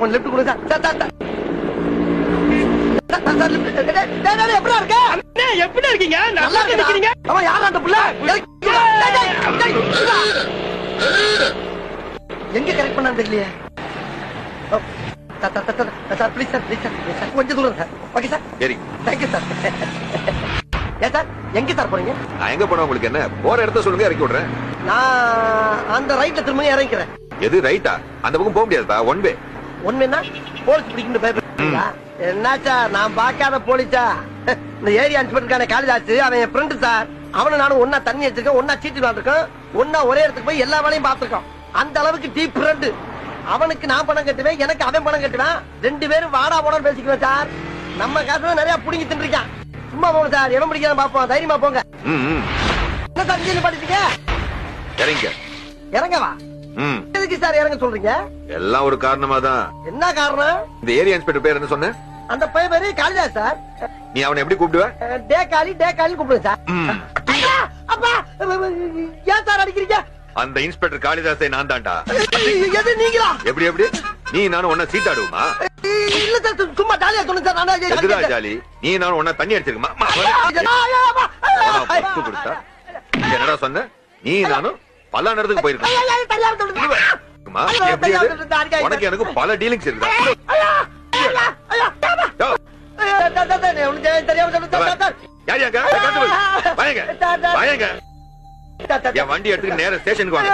கொஞ்சம் lift கொடுங்க sir. Sir, sir, எப்படிடா இருக்க? எப்படி இருக்கீங்க நல்லா நல்லா இருக்கா? இருக்கீங்க அவன் யாரா அந்த புள்ள? எங்க கரெக்ட் பண்ணான்னு தெரியலையே sir, sir, sir, sir, sir, sir. கொஞ்சம் தூரம் சார் ஓகே சார் சரி தேங்க்யூ சார் ஏன் சார் எங்க சார் போறீங்க நான் எங்க போனா உங்களுக்கு என்ன போற இடத்த சொல்லுங்க இறக்கி விடுறேன் நான் அந்த ரைட்ல திரும்ப இறங்கிக்கிறேன். எது ரைட்டா அந்த பக்கம் போக முடியாதுப்பா. ஒன் வே ஒண்ணுன்னா போலீஸ் பிடிக்கணும் என்னாச்சா? நான் பார்க்காத போலீஸா இந்த ஏரியா இன்ஸ்பெக்டருக்கான காளிதாஸ் அவன் என் ஃப்ரெண்டு சார் அவனும் நானும் ஒன்னா தண்ணி வச்சிருக்கோம் ஒன்னா சீட்டு விளாண்டுருக்கோம் ஒன்னா ஒரே இடத்துக்கு போய் எல்லா வேலையும் பார்த்திருக்கோம். அந்த அளவுக்கு டீப் ஃப்ரெண்டு அவனுக்கு நான் பணம் கட்டுவேன் எனக்கு அவன் பணம் கட்டுவேன். ரெண்டு பேரும் வாடா போடான்னு பேசிக்குவேன் சார் நம்ம காசுல நிறைய புடிங்கி தின்றுருக்கான் சும்மா போங்க சார் எவன் பிடிக்காம பாப்போம் தைரியமா போங்க. என்ன சார் படிச்சீங்க இறங்க. இறங்கவா? ம். எதுக்கு சார் இறங்க சொல்றீங்க? எல்லாம் ஒரு காரணமா தான் என்ன காரணம்? இந்த ஏரியா இன்ஸ்பெக்டர் பேர் என்ன சொன்ன? அந்த பையன் பேரு காளிதாஸ் சார். நீ அவனை எப்படி கூப்பிடுவ? டே காளி டே காளி கூப்பிடுங்க சார். அப்பா ஏன் சார் அடிக்கிறீங்க? அந்த இன்ஸ்பெக்டர் காளிதாசை நான் தான்டா. எது நீங்களா? எப்படி எப்படி? நீ நானும் ஒன்னா சீட்டாடுவோமா இல்ல சார் சும்மா ஜாலியா சொல்லுங்க சார். நானே எதுடா ஜாலி? நீ நானும் ஒன்னா தண்ணி அடிச்சிருக்கமா? என்னடா சொன்ன? நீ நானும் பல நேரத்துக்கு போயிருக்கோம்? உனக்கு எனக்கு பல டீலிங்ஸ் வாங்க என் வண்டி எடுத்துட்டு நேரா ஸ்டேஷனுக்கு வாங்க.